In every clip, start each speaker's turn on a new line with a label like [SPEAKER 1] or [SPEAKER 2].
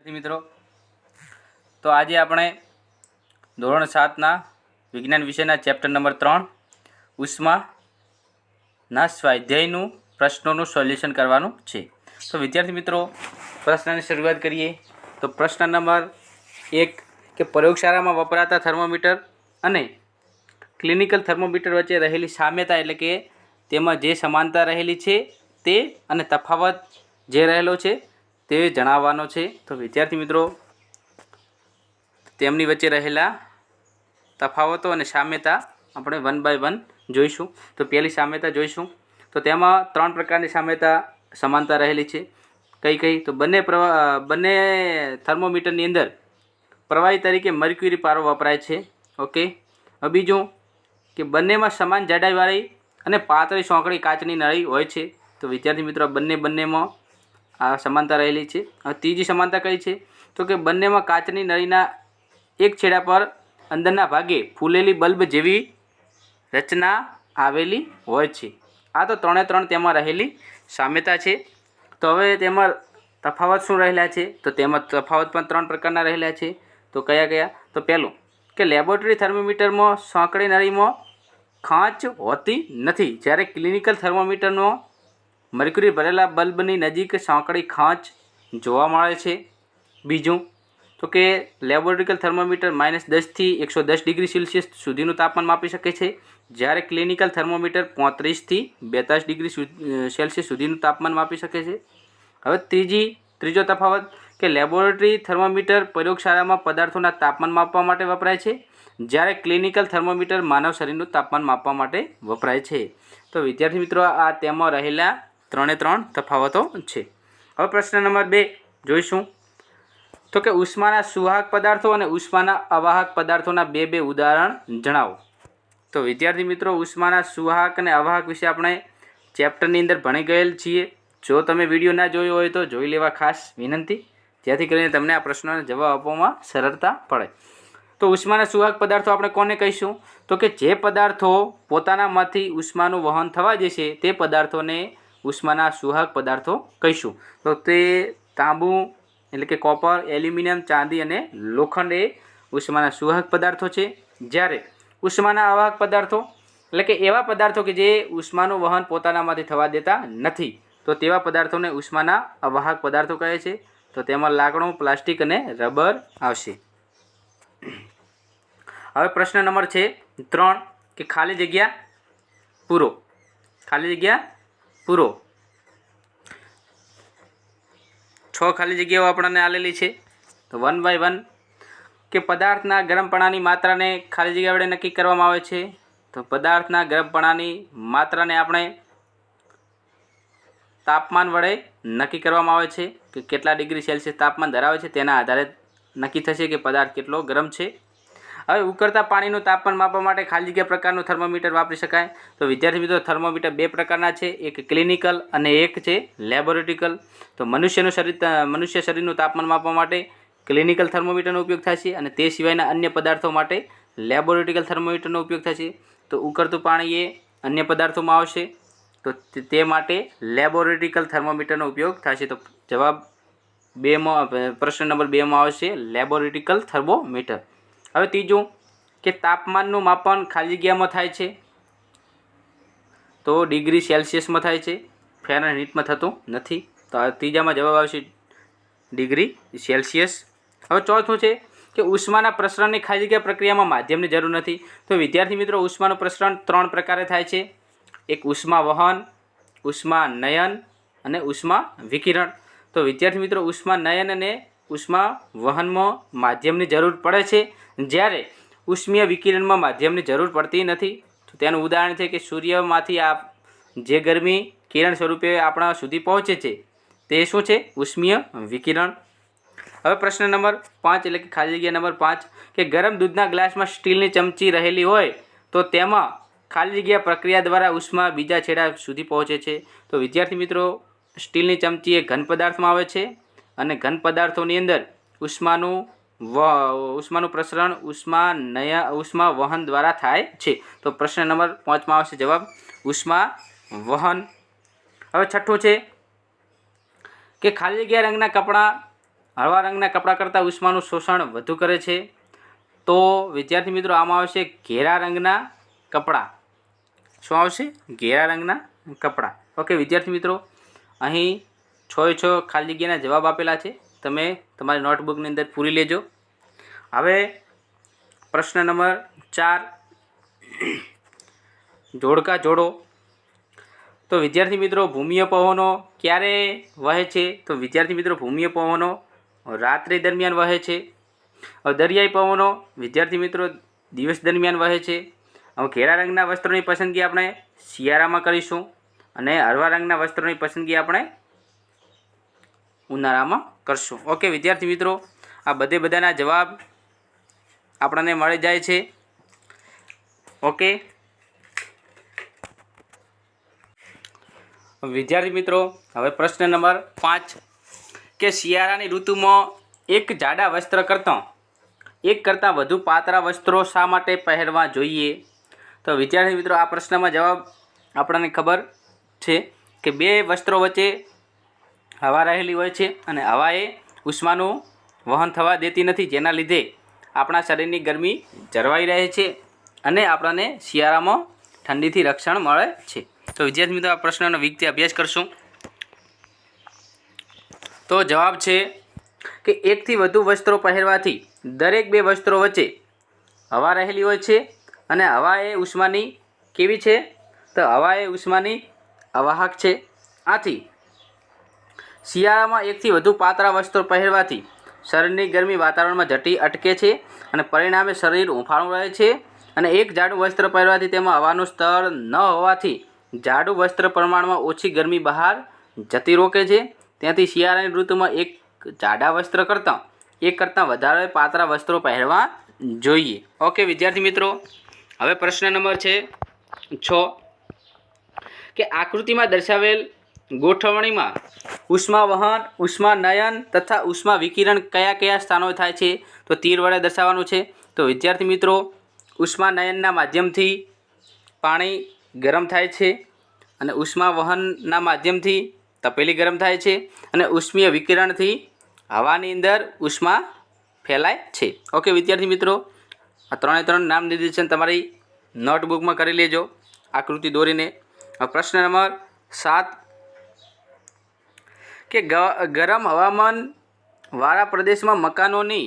[SPEAKER 1] વિદ્યાર્થી મિત્રો, તો આજે આપણે ધોરણ સાતના વિજ્ઞાન વિષયના ચેપ્ટર નંબર ત્રણ, ઉષ્માના સ્વાધ્યાયનું પ્રશ્નોનું સોલ્યુશન કરવાનું છે. તો વિદ્યાર્થી મિત્રો, પ્રશ્નની શરૂઆત કરીએ. તો પ્રશ્ન નંબર એક, કે પ્રયોગશાળામાં વપરાતા થર્મોમીટર અને ક્લિનિકલ થર્મોમીટર વચ્ચે રહેલી સામ્યતા એટલે કે તેમાં જે સમાનતા રહેલી છે તે અને તફાવત જે રહેલો છે તે જણાવવાનો છે. તો વિદ્યાર્થી મિત્રો, તેમની વચ્ચે રહેલા તફાવતો અને સામ્યતા આપણે વન બાય વન જોઈશું. તો પહેલી સામ્યતા જોઈશું. તો તેમાં ત્રણ પ્રકારની સામ્યતા સમાનતા રહેલી છે. કઈ કઈ? તો બંને પ્રવા બંને થર્મોમીટરની અંદર પ્રવાહી તરીકે મર્ક્યુરી પારો વપરાય છે. ઓકે? હવે બીજું કે બંનેમાં સમાન જાડાઈવાળી અને પાતળી સોંકડી કાચની નળી હોય છે. તો વિદ્યાર્થી મિત્રો બંને બંનેમાં આ સમાનતા રહેલી છે. હવે ત્રીજી સમાનતા કઈ છે? તો કે બંનેમાં કાચની નળીના એક છેડા પર અંદરના ભાગે ફૂલેલી બલ્બ જેવી રચના આવેલી હોય છે. આ તો ત્રણે ત્રણ તેમાં રહેલી સામ્યતા છે. તો હવે તેમાં તફાવત શું રહેલા છે? તો તેમાં તફાવત પણ ત્રણ પ્રકારના રહેલા છે. તો કયા કયા? તો પહેલું, કે લેબોરેટરી થર્મોમીટરમાં સાંકડી નળીમાં ખાંચ હોતી નથી. જ્યારે ક્લિનિકલ થર્મોમીટરનો મર્ક્યુરી ભરેલા બલ્બની નજીક સાંકડી ખાંચ જોવા મળે છે. બીજું, તો કે લેબોરેટરીકલ થર્મોમીટર માઇનસ દસથી એકસો દસ ડિગ્રી સેલ્સિયસ સુધીનું તાપમાન માપી શકે છે. જ્યારે ક્લિનિકલ થર્મોમીટર પાંત્રીસથી બેતાલીસ ડિગ્રી સેલ્સિયસ સુધીનું તાપમાન માપી શકે છે. હવે ત્રીજી, ત્રીજો તફાવત કે લેબોરેટરી થર્મોમીટર પ્રયોગશાળામાં પદાર્થોના તાપમાન માપવા માટે વપરાય છે. જ્યારે ક્લિનિકલ થર્મોમીટર માનવ શરીરનું તાપમાન માપવા માટે વપરાય છે. તો વિદ્યાર્થી મિત્રો, આ તેમાં રહેલા ત્રણે ત્રણ તફાવતો છે. હવે પ્રશ્ન નંબર બે જોઈશું. તો કે ઉષ્માના સુવાહક પદાર્થો અને ઉષ્માના અવાહક પદાર્થોના બે બે ઉદાહરણ જણાવો. તો વિદ્યાર્થી મિત્રો, ઉષ્માના સુવાહક અને અવાહક વિશે આપણે ચેપ્ટરની અંદર ભણી ગયેલ છીએ. જો તમે વીડિયો ના જોયો હોય તો જોઈ લેવા ખાસ વિનંતી. જેથી કરીને તમને આ પ્રશ્નોના જવાબ આપવામાં સરળતા પડે. તો ઉષ્માના સુવાહક પદાર્થો આપણે કોને કહીશું? તો કે જે પદાર્થો પોતાનામાંથી ઉષ્માનું વહન થવા જશે તે પદાર્થોને ઉષ્માના સુવાહક પદાર્થો કહીશું. તો તે તાંબુ એટલે કે કોપર, એલ્યુમિનિયમ, ચાંદી અને લોખંડ એ ઉષ્માના સુવાહક પદાર્થો છે. જ્યારે ઉષ્માના અવાહક પદાર્થો એટલે કે એવા પદાર્થો કે જે ઉષ્માનું વહન પોતાનામાંથી થવા દેતા નથી, તો તેવા પદાર્થોને ઉષ્માના અવાહક પદાર્થો કહે છે. તો તેમાં લાકડું પ્લાસ્ટિક અને રબર આવશે. હવે પ્રશ્ન નંબર છે ત્રણ, કે ખાલી જગ્યા પૂરો. ખાલી જગ્યા પૂરો. છ ખાલી જગ્યાઓ આપણને આલેલી છે. તો વન બાય વન કે પદાર્થના ગરમપણાની માત્રાને ખાલી જગ્યા વડે નક્કી કરવામાં આવે છે. તો પદાર્થના ગરમપણાની માત્રાને આપણે તાપમાન વડે નક્કી કરવામાં આવે છે કે કેટલા ડિગ્રી સેલ્સિયસ તાપમાન ધરાવે છે તેના આધારે નક્કી થશે કે પદાર્થ કેટલો ગરમ છે. હવે ઉકળતા પાણીનું તાપમાન માપવા માટે ખાલી જગ્યા પ્રકારનું થર્મોમીટર વાપરી શકાય. તો વિદ્યાર્થી મિત્રો, થર્મોમીટર બે પ્રકારના છે. એક ક્લિનિકલ અને એક છે લેબોરેટરીકલ. તો મનુષ્યનું શરીર મનુષ્ય શરીરનું તાપમાન માપવા માટે ક્લિનિકલ થર્મોમીટરનો ઉપયોગ થાય છે અને તે સિવાયના અન્ય પદાર્થો માટે લેબોરેટરીકલ થર્મોમીટરનો ઉપયોગ થશે તો ઉકળતું પાણી એ અન્ય પદાર્થોમાં આવશે. તો તે- માટે લેબોરેટરીકલ થર્મોમીટરનો ઉપયોગ થશે તો જવાબ બેમાં, પ્રશ્ન નંબર બેમાં આવશે. લેબોરેટરીકલ થર્મોમીટર. હવે ત્રીજું કે તાપમાનનું માપન ખાલી જગ્યામાં થાય છે તો ડિગ્રી સેલ્સિયસમાં થાય છે. ફેરનહીટમાં થતું નથી. તો ત્રીજામાં જવાબ આવશે ડિગ્રી સેલ્સિયસ. હવે ચોથું છે કે ઉષ્માના પ્રસરણની ખાલી જગ્યા પ્રક્રિયામાં માધ્યમની જરૂર નથી. તો વિદ્યાર્થી મિત્રો, ઉષ્માનું પ્રસરણ ત્રણ પ્રકારે થાય છે. એક ઉષ્મા વહન, ઉષ્મા નયન અને ઉષ્મા વિકિરણ. તો વિદ્યાર્થી મિત્રો, ઉષ્મા નયન અને ઉષ્મા વહનમાં માધ્યમની જરૂર પડે છે. જ્યારે ઉષ્મીય વિકિરણમાં માધ્યમની જરૂર પડતી નથી, તો તેનું ઉદાહરણ છે કે સૂર્યમાંથી આ જે ગરમી કિરણ સ્વરૂપે આપણા સુધી પહોંચે છે, તે શું છે? ઉષ્મીય વિકિરણ. હવે પ્રશ્ન નંબર પાંચ એટલે કે ખાલી જગ્યા નંબર પાંચ, કે ગરમ દૂધના ગ્લાસમાં સ્ટીલની ચમચી રહેલી હોય, તો તેમાં ખાલી જગ્યા પ્રક્રિયા દ્વારા ઉષ્મા બીજા છેડા સુધી પહોંચે છે. તો વિદ્યાર્થી મિત્રો, સ્ટીલની ચમચી એ ઘન પદાર્થમાં આવે છે. અને ઘન પદાર્થોની અંદર ઉષ્માનું વ, ઉષ્માનું પ્રસરણ ઉષ્મા નયા, ઉષ્મા વહન દ્વારા થાય છે. તો પ્રશ્ન નંબર પાંચમાં આવશે જવાબ. ઉષ્મા વહન. હવે છઠ્ઠું છે કે ખાલી જગ્યા રંગના કપડાં, હળવા રંગના કપડાં કરતાં ઉષ્માનું શોષણ વધુ કરે છે. તો વિદ્યાર્થી મિત્રો, આમાં આવશે ઘેરા રંગના કપડાં. શું આવશે? ઘેરા રંગના કપડાં. ઓકે, વિદ્યાર્થી મિત્રો, અહીં છ છ ખાલી જગ્યાના જવાબ આપેલા છે. તમે તમારી નોટબુકની અંદર પૂરી લેજો. હવે પ્રશ્ન નંબર ચાર. જોડકા જોડો. તો વિદ્યાર્થી મિત્રો, ભૂમિય પવનો ક્યારે વહે છે? તો વિદ્યાર્થી મિત્રો, ભૂમિય પવનો રાત્રિ દરમિયાન વહે છે. દરિયાઈ પવનો વિદ્યાર્થી મિત્રો, દિવસ દરમિયાન વહે છે. હવે ઘેરા રંગના વસ્ત્રોની પસંદગી આપણે શિયાળામાં કરીશું અને હળવા રંગના વસ્ત્રોની પસંદગી આપણે ઉનાળામાં કરશું. ઓકે, વિદ્યાર્થી મિત્રો, આ બધે બધાના જવાબ આપણને મળી જાય છે. ઓકે? વિદ્યાર્થી મિત્રો, હવે પ્રશ્ન નંબર પાંચ કે શિયાળાની ઋતુમાં એક જાડા વસ્ત્ર કરતાં, એક કરતાં વધુ પાતળા વસ્ત્રો શા માટે પહેરવા જોઈએ? તો વિદ્યાર્થી મિત્રો, આ પ્રશ્નમાં જવાબ આપણને ખબર છે કે બે વસ્ત્રો વચ્ચે હવા રહેલી હોય છે અને હવા એ ઉષ્માનું વહન થવા દેતી નથી, જેના લીધે આપણા શરીરની ગરમી જળવાઈ રહે છે અને આપણને શિયાળામાં ઠંડીથી રક્ષણ મળે છે. તો વિદ્યાર્થી મિત્રો, આ પ્રશ્નનો વિગતે અભ્યાસ કરશું. તો જવાબ છે કે એકથી વધુ વસ્ત્રો પહેરવાથી દરેક બે વસ્ત્રો વચ્ચે હવા રહેલી હોય છે અને હવા એ ઉષ્માની કેવી છે? તો હવા એ ઉષ્માની અવાહક છે. આથી શિયાળામાં એકથી વધુ પાતળા વસ્ત્રો પહેરવાથી શરીરની ગરમી વાતાવરણમાં જટી અટકે છે અને પરિણામે શરીર હૂંફાળું રહે છે અને એક જાડું વસ્ત્ર પહેરવાથી તેમાં હવાનું સ્તર ન હોવાથી જાડું વસ્ત્ર પ્રમાણમાં ઓછી ગરમી બહાર જતી રોકે છે. ત્યાંથી શિયાળાની ઋતુમાં એક જાડા વસ્ત્ર કરતાં, એક કરતાં વધારે પાતળા વસ્ત્રો પહેરવા જોઈએ. ઓકે, વિદ્યાર્થી મિત્રો, હવે પ્રશ્ન નંબર છે છ. કે આકૃતિમાં દર્શાવેલ ગોઠવણીમાં ઉષ્મા વહન, ઉષ્મા નયન તથા ઉષ્મા વિકિરણ કયા કયા સ્થાનોએ થાય છે તો તીર વડે દર્શાવવાનું છે. તો વિદ્યાર્થી મિત્રો, ઉષ્મા નયનના માધ્યમથી પાણી ગરમ થાય છે અને ઉષ્મા વહનના માધ્યમથી તપેલી ગરમ થાય છે અને ઉષ્મીય વિકિરણથી હવાની અંદર ઉષ્મા ફેલાય છે. ઓકે વિદ્યાર્થી મિત્રો, આ ત્રણે ત્રણ નામ નિર્દેશન તમારી નોટબુકમાં કરી લેજો આકૃતિ દોરીને. પ્રશ્ન નંબર સાત કે ગરમ હવામાન વાળા પ્રદેશમાં મકાનોની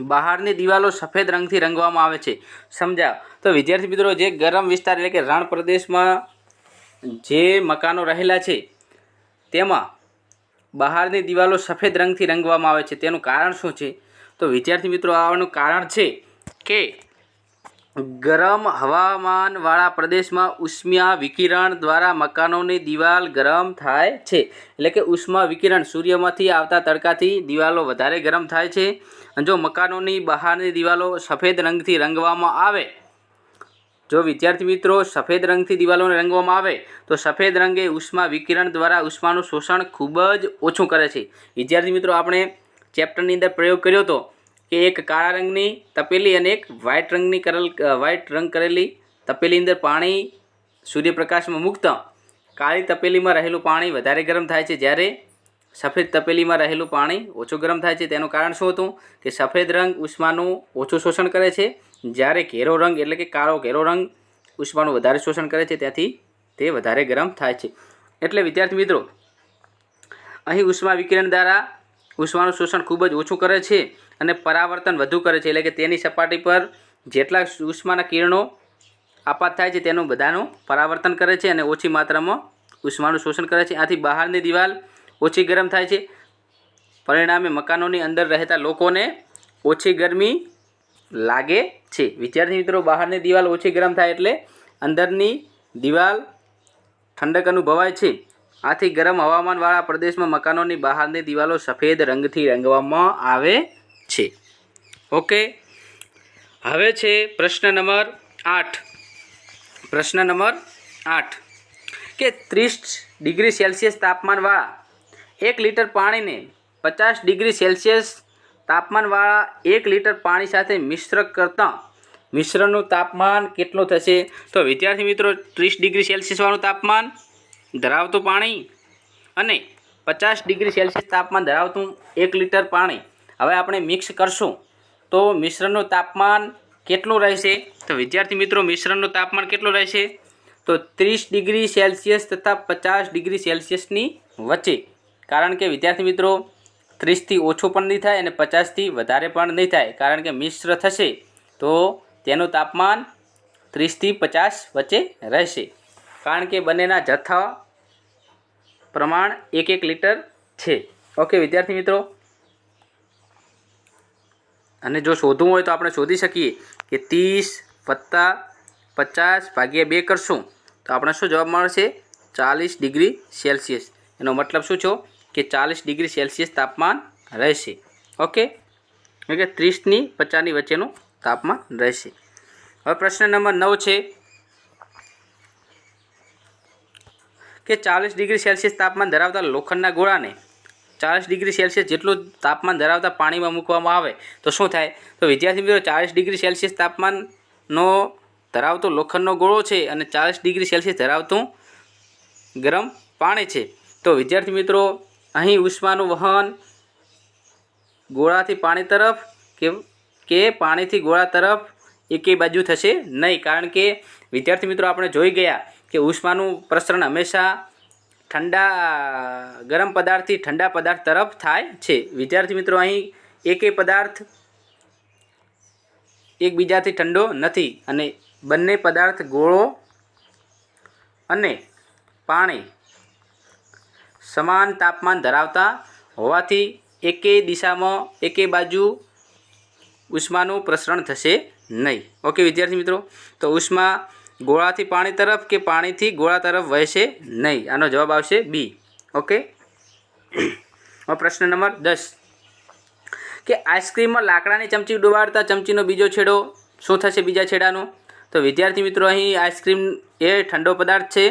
[SPEAKER 1] બહારની દિવાલો સફેદ રંગથી રંગવામાં આવે છે. સમજાવ? તો વિદ્યાર્થી મિત્રો, જે ગરમ વિસ્તાર એટલે કે રણ પ્રદેશમાં જે મકાનો રહેલા છે, તેમાં બહારની દિવાલો સફેદ રંગથી રંગવામાં આવે છે. તેનું કારણ શું છે? તો વિદ્યાર્થી મિત્રો આવવાનું કારણ છે કે ગરમ હવામાનવાળા પ્રદેશમાં ઉષ્મિયા વિકિરણ દ્વારા મકાનોની દિવાલ ગરમ થાય છે. એટલે કે ઉષ્મા વિકિરણ સૂર્યમાંથી આવતા તડકાથી દિવાલો વધારે ગરમ થાય છે. અને જો મકાનોની બહારની દિવાલો સફેદ રંગથી રંગવામાં આવે, જો વિદ્યાર્થી મિત્રો સફેદ રંગથી દિવાલોને રંગવામાં આવે, તો સફેદ રંગે ઉષ્મા વિકિરણ દ્વારા ઉષ્માનું શોષણ ખૂબ જ ઓછું કરે છે. વિદ્યાર્થી મિત્રો, આપણે ચેપ્ટરની અંદર પ્રયોગ કર્યો હતો કે એક કાળા રંગની તપેલી અને એક વ્હાઇટ રંગની કરેલ વ્હાઇટ રંગ કરેલી તપેલી અંદર પાણી સૂર્યપ્રકાશમાં મૂકતા. કાળી તપેલીમાં રહેલું પાણી વધારે ગરમ થાય છે જ્યારે સફેદ તપેલીમાં રહેલું પાણી ઓછું ગરમ થાય છે. તેનું કારણ શું હતું કે સફેદ રંગ ઉષ્માનું ઓછું શોષણ કરે છે. જ્યારે ઘેરો રંગ એટલે કે કાળો ઘેરો રંગ ઉષ્માનું વધારે શોષણ કરે છે, ત્યાંથી તે વધારે ગરમ થાય છે. એટલે વિદ્યાર્થી મિત્રો, અહીં ઉષ્મા વિકિરણ દ્વારા ઉષ્માનું શોષણ ખૂબ જ ઓછું કરે છે. અને પરાવર્તન વધુ કરે છે. એટલે કે તેની સપાટી પર જેટલા ઉષ્માના કિરણો આપાત થાય છે, તેનું બધાનું પરાવર્તન કરે છે અને ઓછી માત્રામાં ઉષ્માનું શોષણ કરે છે. આથી બહારની દિવાલ ઓછી ગરમ થાય છે. પરિણામે મકાનોની અંદર રહેતા લોકોને ઓછી ગરમી લાગે છે. વિદ્યાર્થી મિત્રો, બહારની દિવાલ ઓછી ગરમ થાય એટલે અંદરની દિવાલ ઠંડક અનુભવાય છે. આથી ગરમ હવામાનવાળા પ્રદેશમાં મકાનોની બહારની દિવાલો સફેદ રંગથી રંગવામાં આવે ઓકે? હવે છે પ્રશ્ન નંબર આઠ. પ્રશ્ન નંબર આઠ. કે ત્રીસ ડિગ્રી સેલ્સિયસ તાપમાનવાળા એક લીટર પાણીને પચાસ ડિગ્રી સેલ્સિયસ તાપમાનવાળા એક લીટર પાણી સાથે મિશ્ર કરતાં મિશ્રણનું તાપમાન કેટલું થશે? તો વિદ્યાર્થી મિત્રો, ત્રીસ ડિગ્રી સેલ્સિયસવાળું તાપમાન ધરાવતું પાણી અને પચાસ ડિગ્રી સેલ્સિયસ તાપમાન ધરાવતું એક લીટર પાણી. હવે આપણે મિક્સ કરશું. તો મિશ્રણનું તાપમાન કેટલું રહેશે? તો વિદ્યાર્થી મિત્રો, મિશ્રણનું તાપમાન કેટલું રહેશે? તો ત્રીસ ડિગ્રી સેલ્સિયસ તથા પચાસ ડિગ્રી સેલ્સિયસની વચ્ચે. કારણ કે વિદ્યાર્થી મિત્રો, ત્રીસથી ઓછું પણ નહીં થાય અને પચાસથી વધારે પણ નહીં થાય. કારણ કે મિશ્ર થશે, તો તેનું તાપમાન ત્રીસથી પચાસ વચ્ચે રહેશે. કારણ કે બંનેના જથ્થા પ્રમાણ એક એક લીટર છે. ઓકે, વિદ્યાર્થી મિત્રો અને જો શોધવું હોય તો આપણે શોધી શકીએ કે ત્રીસ વત્તા પચાસ ભાગ્યા બે કરશું. તો આપણે શું જવાબ મળશે? ચાલીસ ડિગ્રી સેલ્સિયસ. એનો મતલબ શું છો કે ચાલીસ ડિગ્રી સેલ્સિયસ તાપમાન રહેશે. ઓકે? એટલે ત્રીસની પચાસની વચ્ચેનું તાપમાન રહેશે. હવે પ્રશ્ન નંબર નવ છે કે ચાલીસ ડિગ્રી સેલ્સિયસ તાપમાન ધરાવતા લોખંડના ગોળાને ચાલીસ ડિગ્રી સેલ્સિયસ જેટલું તાપમાન ધરાવતા પાણીમાં મૂકવામાં આવે, તો શું થાય? તો વિદ્યાર્થી મિત્રો ચાલીસ ડિગ્રી સેલ્સિયસ તાપમાનનો ધરાવતો લોખંડનો ગોળો છે અને ચાલીસ ડિગ્રી સેલ્સિયસ ધરાવતું ગરમ પાણી છે. તો વિદ્યાર્થી મિત્રો, અહીં ઉષ્માનું વહન ગોળાથી પાણી તરફ કે કે પાણીથી ગોળા તરફ એકેય બાજુ થશે નહીં. કારણ કે વિદ્યાર્થી મિત્રો, આપણે જોઈ ગયા કે ઉષ્માનું પ્રસરણ હંમેશા ઠંડા, ગરમ પદાર્થથી ઠંડા પદાર્થ તરફ થાય છે. વિદ્યાર્થી મિત્રો, અહીં એકેય પદાર્થ એકબીજાથી ઠંડો નથી અને બંને પદાર્થ ગોળો અને પાણી સમાન તાપમાન ધરાવતા હોવાથી એકેય દિશામાં, એકે બાજુ ઉષ્માનું પ્રસરણ થશે નહીં. ઓકે, વિદ્યાર્થી મિત્રો, તો ઉષ્મા ગોળાથી પાણી તરફ કે પાણીથી ગોળા તરફ વહેશે નહીં? આનો જવાબ આવશે બી ઓકે પ્રશ્ન નંબર દસ. કે આઈસ્ક્રીમમાં લાકડાની ચમચી ડુબાડતા ચમચીનો બીજો છેડો શું થશે બીજા છેડાનો? તો વિદ્યાર્થી મિત્રો, અહીં આઈસ્ક્રીમ એ ઠંડો પદાર્થ છે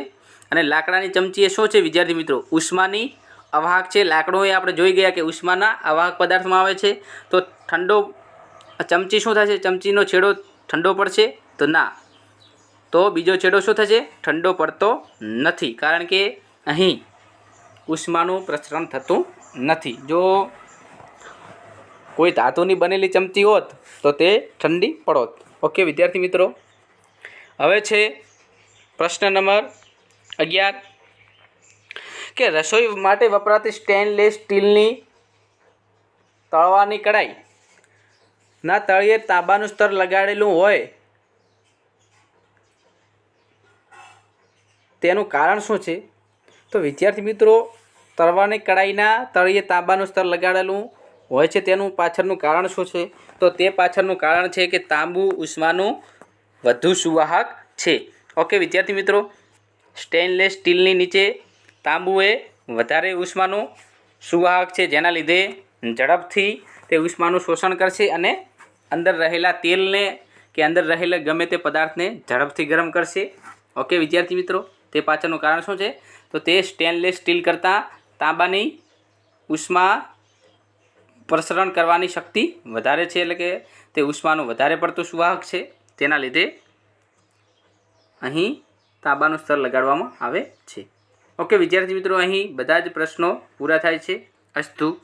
[SPEAKER 1] અને લાકડાની ચમચી એ શું છે વિદ્યાર્થી મિત્રો? ઉષ્માની અવાહક છે. લાકડો એ આપણે જોઈ ગયા કે ઉષ્માના અવાહક પદાર્થમાં આવે છે. તો ઠંડો ચમચી શું થશે? ચમચીનો છેડો ઠંડો પડશે તો ના. તો બીજો છેડો શું થશે? ઠંડો પડતો નથી. કારણ કે અહીં ઉષ્માનું પ્રસરણ થતું નથી. જો કોઈ ધાતુની બનેલી ચમચી હોત, તો તે ઠંડી પડોત. ઓકે, વિદ્યાર્થી મિત્રો? હવે છે પ્રશ્ન નંબર અગિયાર. કે રસોઈ માટે વપરાતી સ્ટેનલેસ સ્ટીલની તળવાની કઢાઈ. ના, તળિયે તાંબાનું સ્તર લગાડેલું હોય તેનું કારણ શું છે? તો વિદ્યાર્થી મિત્રો તળવાની કડાઈના તળિયે તાંબાનું સ્તર લગાડેલું હોય છે. તેનું પાછળનું કારણ શું છે? તો તે પાછળનું કારણ છે કે તાંબુ ઉષ્માનું વધુ સુવાહક છે. ઓકે, વિદ્યાર્થી મિત્રો, સ્ટેનલેસ સ્ટીલની નીચે તાંબુ એ વધારે ઉષ્માનું સુવાહક છે. જેના લીધે ઝડપથી તે ઉષ્માનું શોષણ કરશે અને અંદર રહેલા તેલને કે અંદર રહેલા ગમે તે પદાર્થને ઝડપથી ગરમ કરશે. ઓકે, વિદ્યાર્થી મિત્રો તે પાછળનું કારણ શું છે? તો તે સ્ટેનલેસ સ્ટીલ કરતાં તાંબાની ઉષ્મા પ્રસરણ કરવાની શક્તિ વધારે છે એટલે કે તે ઉષ્માનું વધારે પડતું સુવાહક છે. તેના લીધે અહીં તાંબાનું સ્તર લગાડવામાં આવે છે. ઓકે, વિદ્યાર્થી મિત્રો, અહીં બધા જ પ્રશ્નો પૂરા થાય છે. અસ્તુ.